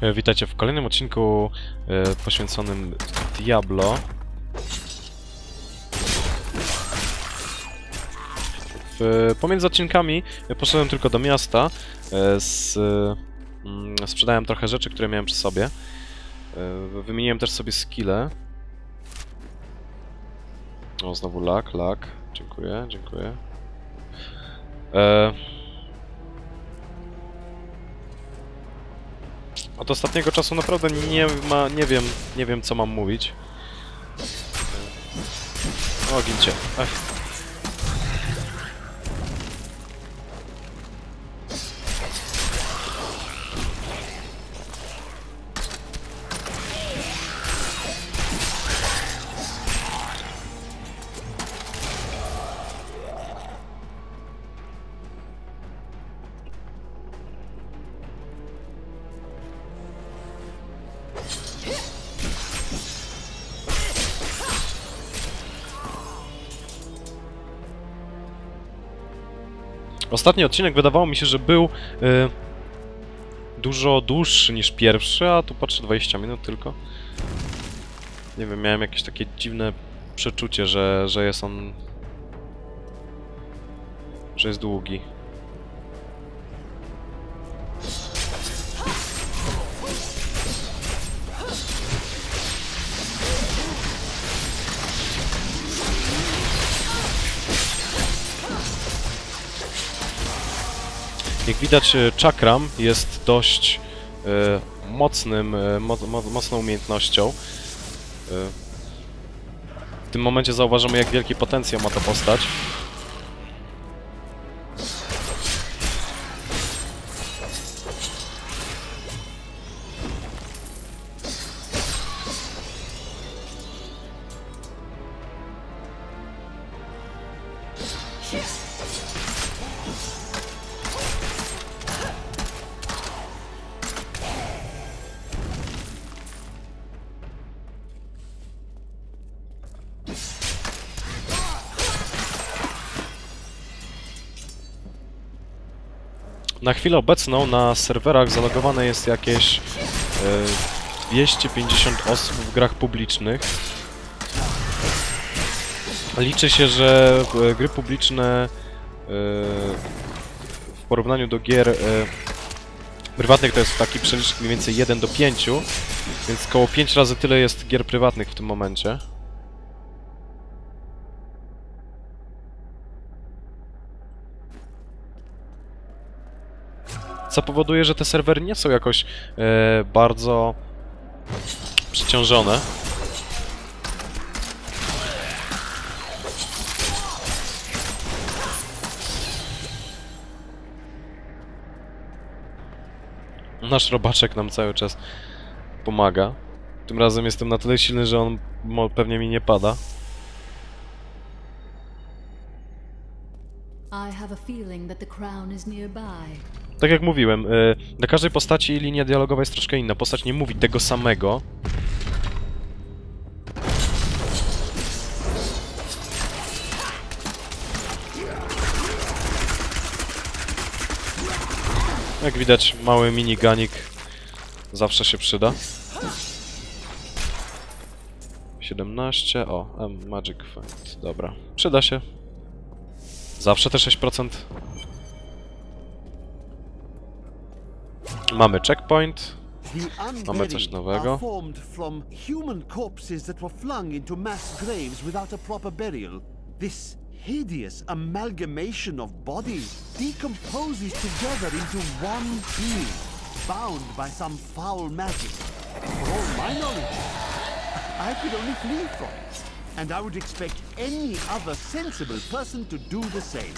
E, Witajcie w kolejnym odcinku e, poświęconym Diablo. W, pomiędzy odcinkami e, poszedłem tylko do miasta. E, z, mm, sprzedałem trochę rzeczy, które miałem przy sobie. Wymieniłem też sobie skille. O, znowu lak, lak. Dziękuję, dziękuję. E, Od ostatniego czasu naprawdę nie ma, nie wiem, nie wiem co mam mówić. O, gincie. Ech. Ostatni odcinek wydawało mi się, że był y, dużo dłuższy niż pierwszy, a tu patrzę 20 minut tylko. Nie wiem, miałem jakieś takie dziwne przeczucie, że, że jest on... że jest długi. Jak widać, e, czakram jest dość e, mocnym, e, mo, mo, mocną umiejętnością. E, w tym momencie zauważamy, jak wielki potencjał ma ta postać. Na chwilę obecną na serwerach zalogowane jest jakieś e, 250 osób w grach publicznych. Liczy się, że e, gry publiczne e, w porównaniu do gier e, prywatnych to jest taki przelicznik mniej więcej 1 do 5, więc około 5 razy tyle jest gier prywatnych w tym momencie. Co powoduje, że te serwery nie są jakoś e, bardzo przeciążone. Nasz robaczek nam cały czas pomaga. Tym razem jestem na tyle silny, że on pewnie mi nie pada. Tak jak mówiłem, y, dla każdej postaci linia dialogowa jest troszkę inna. Postać nie mówi tego samego. Jak widać, mały miniganik zawsze się przyda. 17, o, M, Magic Fight, dobra. Przyda się. Zawsze te 6%. Mamy checkpoint. Mamy coś nowego. human corpses that were flung into mass graves without a proper burial. This hideous amalgamation of bodies decomposes together into one being, bound by some foul magic. For all my knowledge, I could only flee from it. And I would expect any other sensible person to do the same.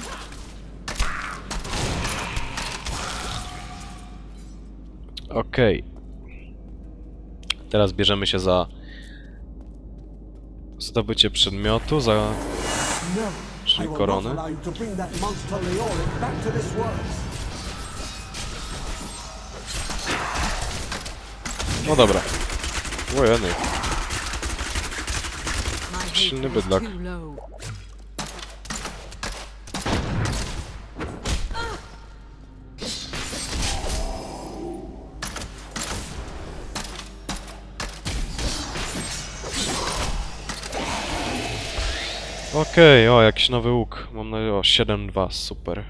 Okej. Teraz bierzemy się za zdobycie przedmiotu, za No, Czyli korony. not allow you silny bydlak. Okej, okay, o, jakiś nowy łuk. Mam na... o, 7-2, super.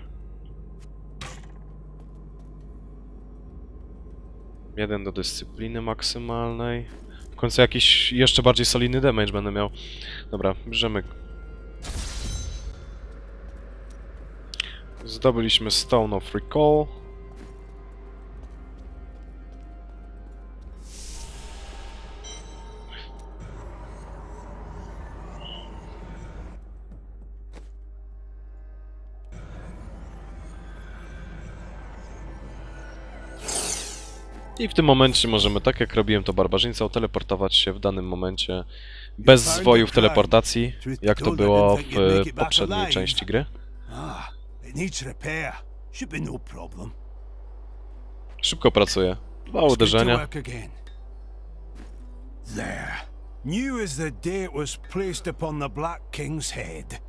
Jeden do dyscypliny maksymalnej. Końcu jakiś jeszcze bardziej solidny damage będę miał. Dobra, bierzemy. Zdobyliśmy Stone of Recall. I w tym momencie możemy, tak jak robiłem to barbarzyńcą, teleportować się w danym momencie bez zwojów teleportacji, jak to było w poprzedniej części gry. Ah, no. Szybko pracuje. Dwa uderzenia. New as the day it was placed upon the Black King's head.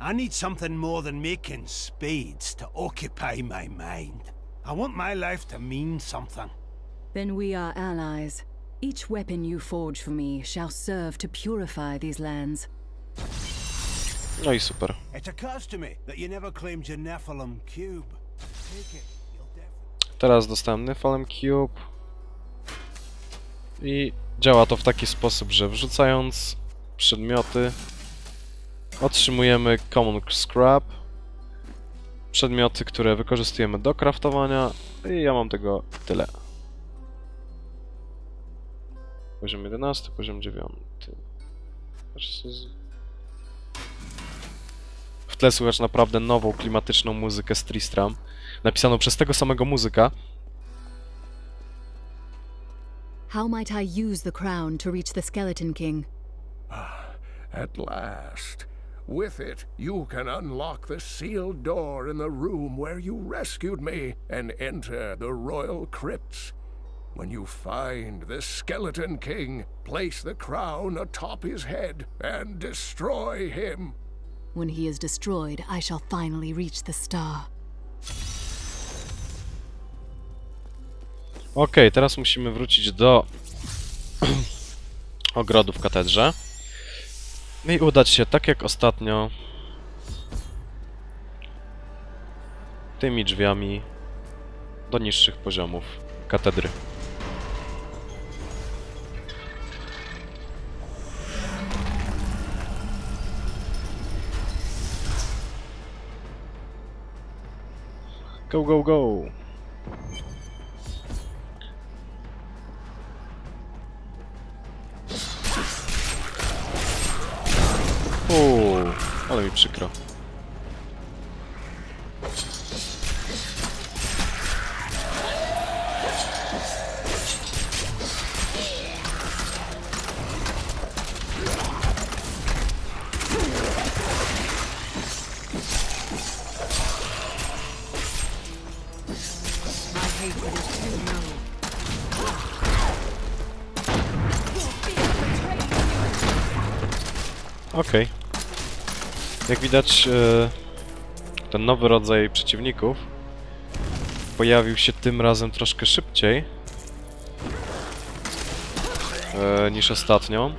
I need something more than making spades to occupy my mind. I want my life to mean something. Then we are allies. Each weapon you forge for me shall serve to purify these lands. No i super. It occurs to me that you never claimed your Nephilim cube. Take it. You'll definitely. Teraz dostałem Nephalem Cube. I działa to w taki sposób, że wrzucając przedmioty otrzymujemy Common Scrap. Przedmioty, które wykorzystujemy do craftowania i ja mam tego tyle. Poziom 11, poziom 9. W tle słychać naprawdę nową, klimatyczną muzykę z Tristram, napisaną przez tego samego muzyka, How might I use the crown to reach the Skeleton King? At last. With it, you can unlock the sealed door in the room where you rescued me and enter the royal crypts. When you find the Skeleton King, place the crown atop his head and destroy him. When he is destroyed, I shall finally reach the star. Okej, teraz musimy wrócić do ogrodu w katedrze. I udać się, tak jak ostatnio, tymi drzwiami do niższych poziomów katedry. Go, go, go! Uuu, ale mi przykro. Jak widać, e, ten nowy rodzaj przeciwników pojawił się tym razem troszkę szybciej e, niż ostatnio.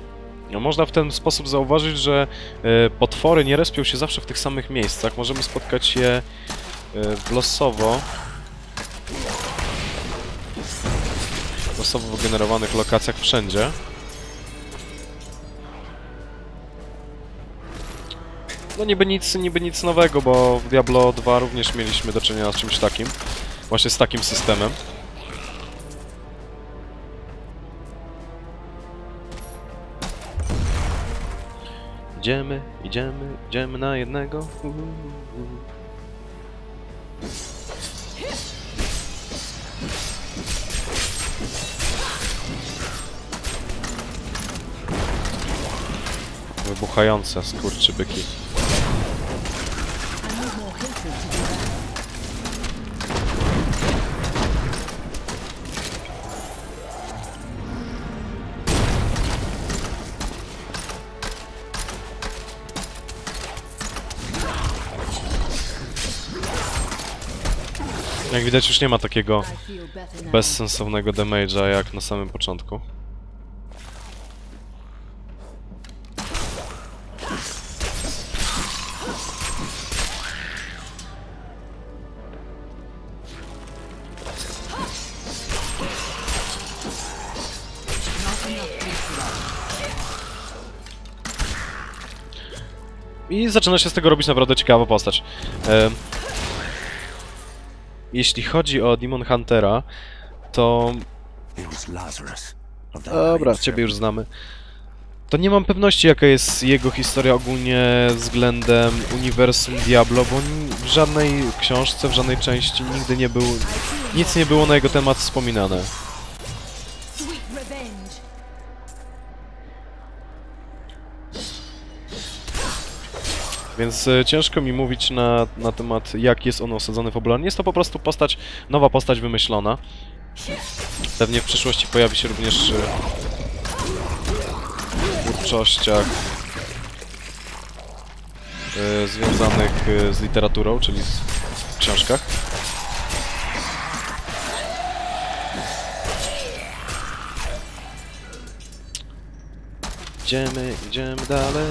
No, można w ten sposób zauważyć, że e, potwory nie respią się zawsze w tych samych miejscach. Możemy spotkać je losowo. Losowo wygenerowanych lokacjach wszędzie. No niby nic, niby nic nowego, bo w Diablo 2 również mieliśmy do czynienia z czymś takim. Właśnie z takim systemem. Idziemy, idziemy, idziemy na jednego. Wybuchające skurczybyki. I widać już nie ma takiego bezsensownego damage'a jak na samym początku. I zaczyna się z tego robić naprawdę ciekawa postać. Jeśli chodzi o Demon Huntera, to Dobra, ciebie już znamy. To nie mam pewności, jaka jest jego historia ogólnie względem uniwersum Diablo, bo w żadnej książce, w żadnej części nigdy nie był... Nic nie było na jego temat wspominane. Więc e, ciężko mi mówić na, na temat, jak jest on osadzony fabularnie. Jest to po prostu postać, nowa postać wymyślona. Pewnie w przyszłości pojawi się również e, w twórczościach e, związanych z literaturą, czyli w książkach. Idziemy, idziemy dalej.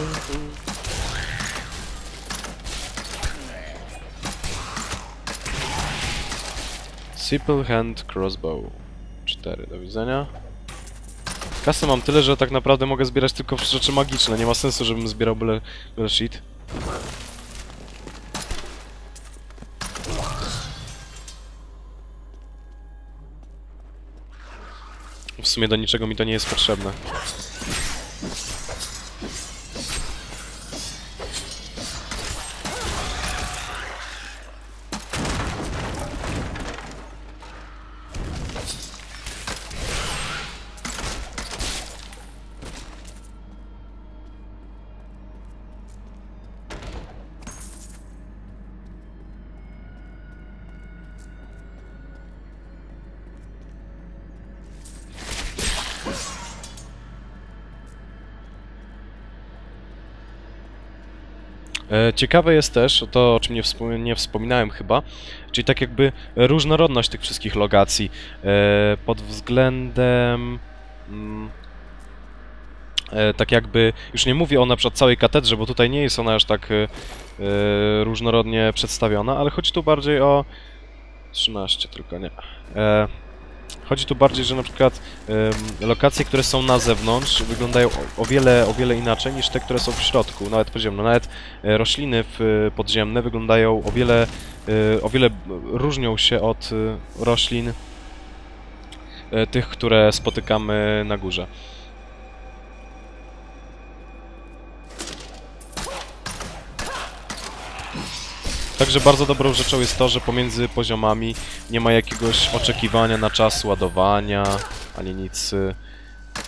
Simple Hand Crossbow. 4, do widzenia. Kasy mam tyle, że tak naprawdę mogę zbierać tylko rzeczy magiczne. Nie ma sensu, żebym zbierał byle, byle shit. W sumie do niczego mi to nie jest potrzebne. Ciekawe jest też to, o czym nie, wspom nie wspominałem chyba, czyli tak jakby różnorodność tych wszystkich lokacji e, pod względem mm, e, tak jakby, już nie mówię o na przykład całej katedrze, bo tutaj nie jest ona aż tak e, e, różnorodnie przedstawiona, ale chodzi tu bardziej o 13 tylko, nie. E, Chodzi tu bardziej, że na przykład em, lokacje, które są na zewnątrz wyglądają o, wiele, o wiele inaczej niż te, które są w środku, nawet podziemne. Nawet e, rośliny w, podziemne wyglądają o wiele, e, o wiele różnią się od e, roślin e, tych, które spotykamy na górze. Także bardzo dobrą rzeczą jest to, że pomiędzy poziomami nie ma jakiegoś oczekiwania na czas ładowania, ani nic, y,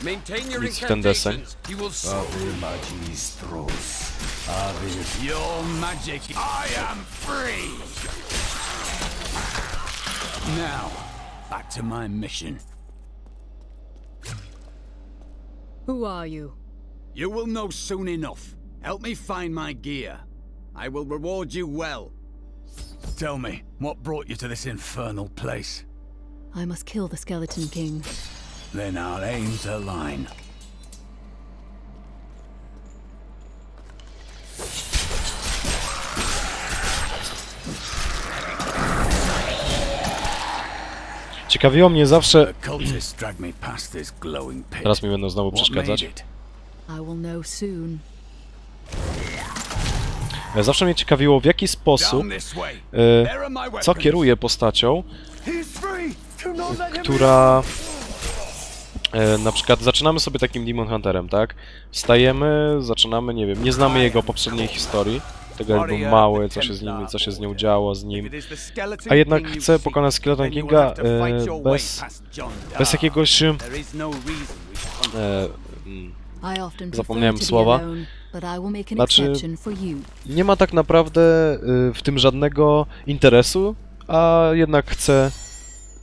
Maintain your nic w ten deseń. incantations. You will s- Ave Magistrus. Ave Your magic. I am free. Now, back to my mission. Who are you? You will know soon enough. Help me find my gear. I will reward you well. Tell me, what brought you to this infernal place? I must kill the Skeleton King. Then our aims align. Ciekawiło mnie zawsze... The cultists dragged me past this glowing pit. Teraz mi będą znowu przeszkadzać. I will know soon. E, Zawsze mnie ciekawiło, w jaki sposób, e, co kieruje postacią, która... E, na przykład zaczynamy sobie takim Demon Hunterem, tak? Wstajemy, zaczynamy, nie wiem, nie znamy jego poprzedniej historii, tego jak był mały, co się z nim, co się z nią działo, z nim. A jednak chcę pokonać Skeleton Kinga e, bez, bez jakiegoś... E, I often Zapomniałem słowa. Znaczy- nie ma tak naprawdę y, w tym żadnego interesu, a jednak chcę,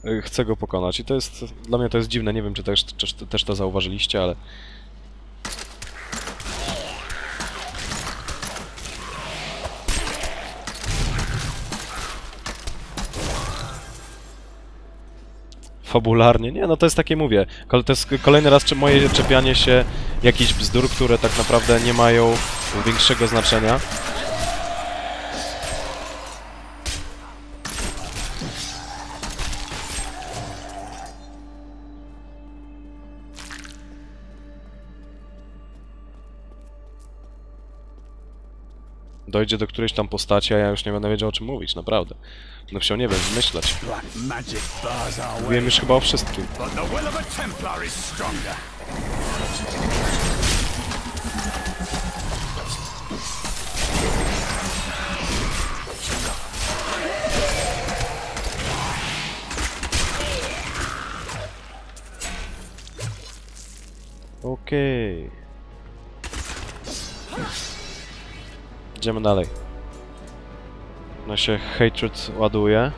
y, chcę go pokonać. I to jest, dla mnie to jest dziwne, nie wiem czy też, też, też to zauważyliście, ale... Fabularnie, nie, no to jest takie, mówię, to jest kolejny raz czy moje czepianie się jakichś bzdur, które tak naprawdę nie mają większego znaczenia. Dojdzie do którejś tam postaci, a ja już nie będę wiedział o czym mówić, naprawdę. Będę się nie wiem, way. Wiem już chyba o wszystkim. But the Idziemy dalej. No się hatred ładuje.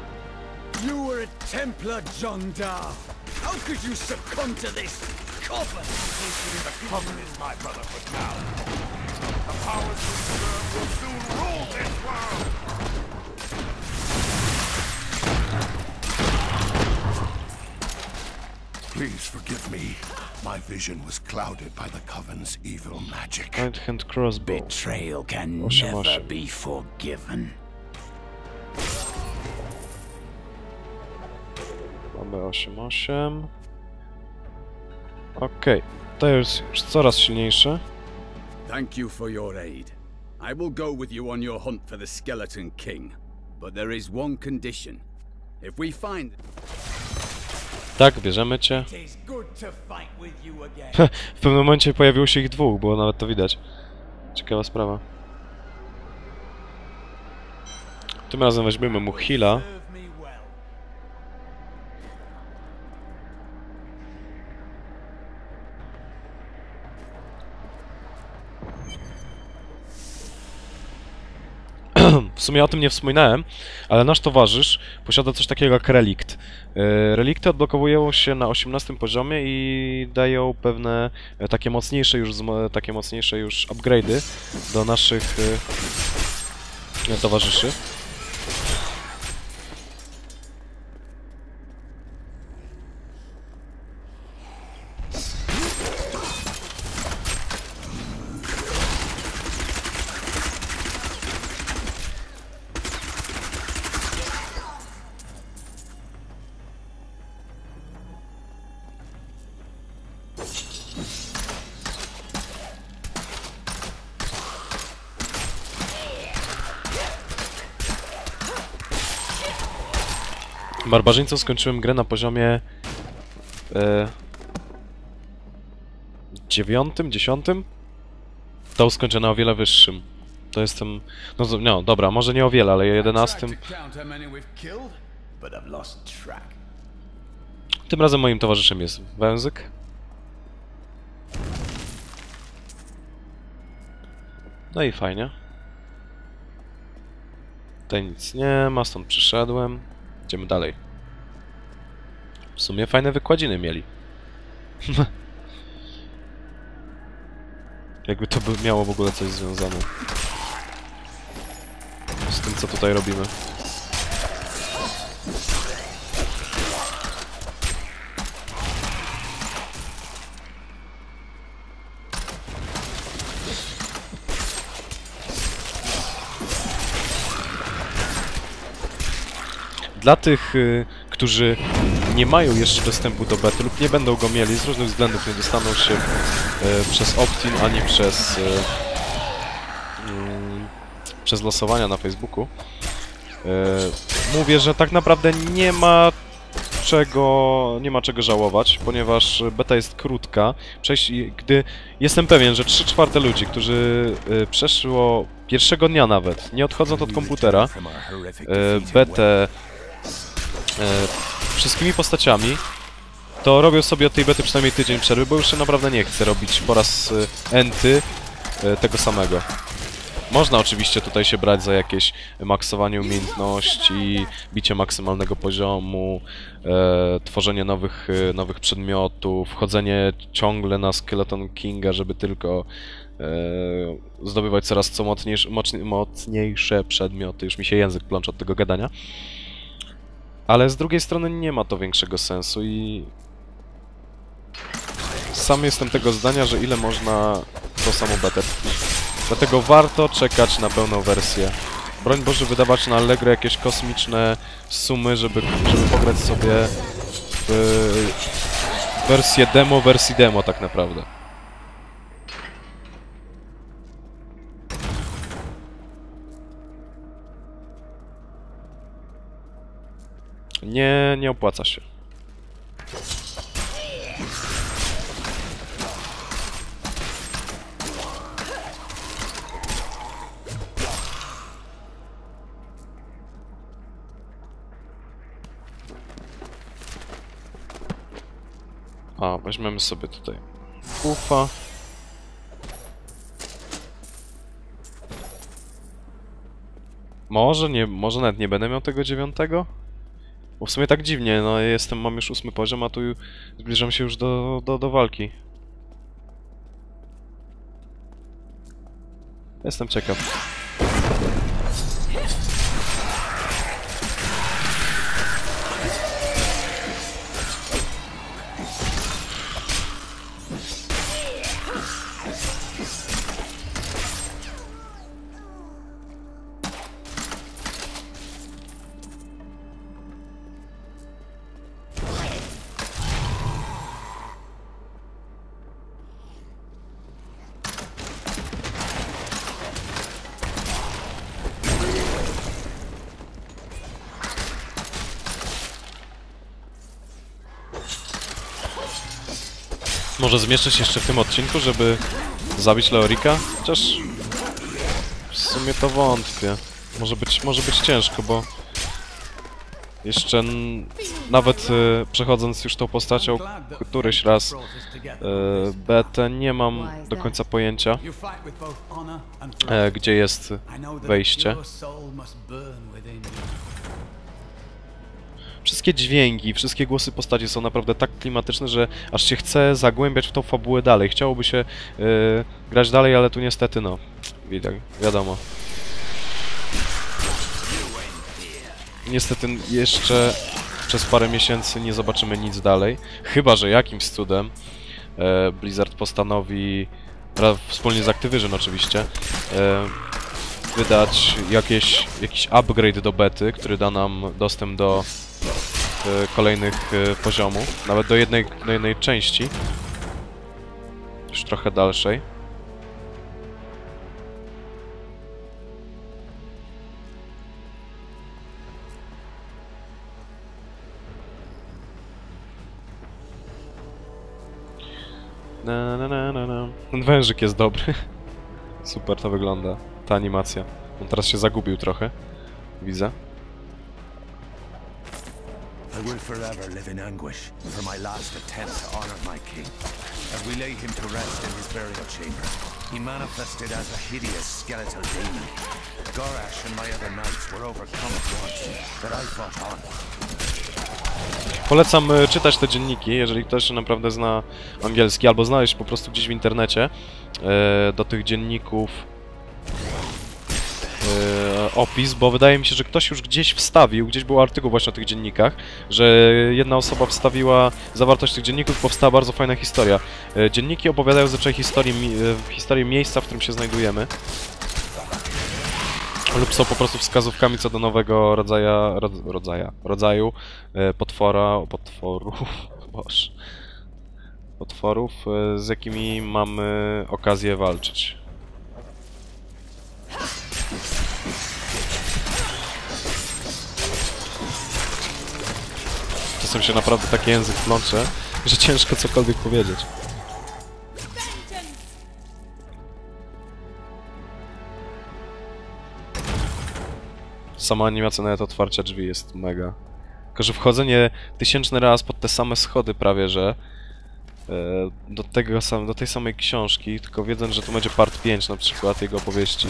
You were a Templar, John Dar. How could you succumb to this coven? The coven is my brother for now. The powers we serve will soon rule this world. Please forgive me. My vision was clouded by the coven's evil magic. Right hand crossbow. Betrayal can oh, Osiem, never osiem. be forgiven. Mamy 8-8. Okej. To jest już coraz silniejsze. Thank you for your aid. I will go with you on your hunt for the Skeleton King. But there is one condition. If we find Tak, bierzemy cię. w pewnym momencie pojawiło się ich dwóch, było nawet to widać. Ciekawa sprawa. Tym razem weźmiemy mu heala. Serve me well. W sumie o tym nie wspominałem, ale nasz towarzysz posiada coś takiego jak relikt. E, Relikty odblokowują się na 18 poziomie i dają pewne e, takie mocniejsze już, takie mocniejsze już upgrade'y do naszych e, towarzyszy. Barbarzyńcą skończyłem grę na poziomie e, dziewiątym, dziesiątym. To skończę o wiele wyższym. To jestem... No, no dobra, może nie o wiele, ale jedenastym. Tym razem moim towarzyszem jest węzyk. No i fajnie. Tutaj nic nie ma, stąd przyszedłem. Idziemy dalej. W sumie fajne wykładziny mieli. Jakby to by miało w ogóle coś związane z tym, co tutaj robimy. Dla tych, y, którzy nie mają jeszcze dostępu do bety lub nie będą go mieli z różnych względów, nie dostaną się y, przez opt-in ani przez, y, przez losowania na Facebooku, y, mówię, że tak naprawdę nie ma czego, nie ma czego żałować, ponieważ beta jest krótka. Przejść, gdy jestem pewien, że 3 czwarte ludzi, którzy y, przeszło pierwszego dnia nawet, nie odchodząc od komputera, in betę wszystkimi postaciami, to robią sobie od tej bety przynajmniej tydzień przerwy, bo już się naprawdę nie chce robić po raz e, enty e, tego samego. Można oczywiście tutaj się brać za jakieś maksowanie umiejętności, bicie maksymalnego poziomu, e, tworzenie nowych, e, nowych przedmiotów, chodzenie ciągle na Skeleton Kinga, żeby tylko e, zdobywać coraz co mocniejsze, mocni- mocniejsze przedmioty. Już mi się język plącze od tego gadania. Ale z drugiej strony nie ma to większego sensu i sam jestem tego zdania, że ile można to samo betę. Dlatego warto czekać na pełną wersję. Broń Boże wydawać na Allegro jakieś kosmiczne sumy, żeby, żeby pograć sobie w wersję demo, wersji demo tak naprawdę. Nie, nie opłaca się. A, weźmiemy sobie tutaj kufa. Może nie, może nawet nie będę miał tego dziewiątego? Bo w sumie tak dziwnie, no jestem, mam już ósmy poziom, a tu zbliżam się już do, do, do walki. Jestem ciekaw. Może zmieszczę się jeszcze w tym odcinku, żeby zabić Leorika? Chociaż w sumie to wątpię. Może być, może być ciężko, bo jeszcze nawet e, przechodząc już tą postacią któryś raz e, betę, nie mam do końca pojęcia, e, gdzie jest wejście. Wszystkie dźwięki, wszystkie głosy postaci są naprawdę tak klimatyczne, że aż się chce zagłębiać w tą fabułę dalej. Chciałoby się e, grać dalej, ale tu niestety no, widać, wiadomo. Niestety jeszcze przez parę miesięcy nie zobaczymy nic dalej. Chyba, że jakimś cudem e, Blizzard postanowi, wspólnie z Activision oczywiście, e, wydać jakieś, jakiś upgrade do bety, który da nam dostęp do kolejnych e, poziomów, nawet do jednej, do jednej części. Już trochę dalszej. Na, na, na, na, na. Ten wężyk jest dobry. Super to wygląda, ta animacja. On teraz się zagubił trochę. Widzę. I will forever live in anguish for my last attempt to honor my king. As we lay him to rest in his burial chamber, he manifested as a hideous skeletal demon. Gorash and my other knights were overcome at once, but I fought on. Polecam e, czytać te dzienniki, jeżeli ktoś naprawdę zna angielski, albo znaleźć po prostu gdzieś w internecie e, do tych dzienników e, opis, bo wydaje mi się, że ktoś już gdzieś wstawił, gdzieś był artykuł właśnie o tych dziennikach, że jedna osoba wstawiła zawartość tych dzienników, powstała bardzo fajna historia. E, dzienniki opowiadają zazwyczaj historię, e, historię miejsca, w którym się znajdujemy. Lub są po prostu wskazówkami co do nowego rodzaja, rod, rodzaja, rodzaju e, potwora, potworów, boż, potworów, z jakimi mamy okazję walczyć. Czasem się naprawdę taki język plącze, że ciężko cokolwiek powiedzieć. Sama animacja nawet otwarcia drzwi jest mega. Tylko, że wchodzenie tysięczny raz pod te same schody prawie, że e, do tego sam, do tej samej książki, tylko wiedząc, że tu będzie part 5 na przykład jego opowieści.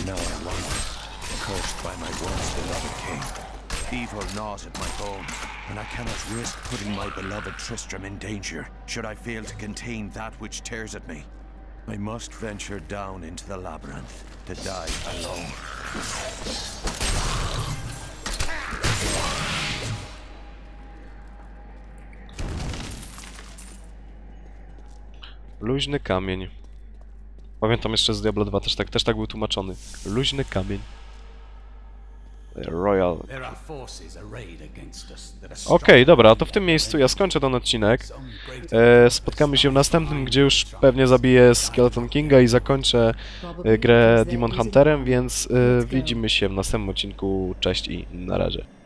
King. Evil gnaws at my bones, and I cannot risk putting my beloved Tristram in danger should I fail to contain that which tears at me. I must venture down into the labyrinth to die alone. Luźny kamień. Pamiętam jeszcze z Diablo 2 też tak, też tak był tłumaczony. Luźny kamień. Royal. Okej, dobra, to w tym miejscu ja skończę ten odcinek. E, spotkamy się w następnym, gdzie już pewnie zabiję Skeleton Kinga i zakończę e, grę Demon Hunterem, więc e, widzimy się w następnym odcinku. Cześć i na razie.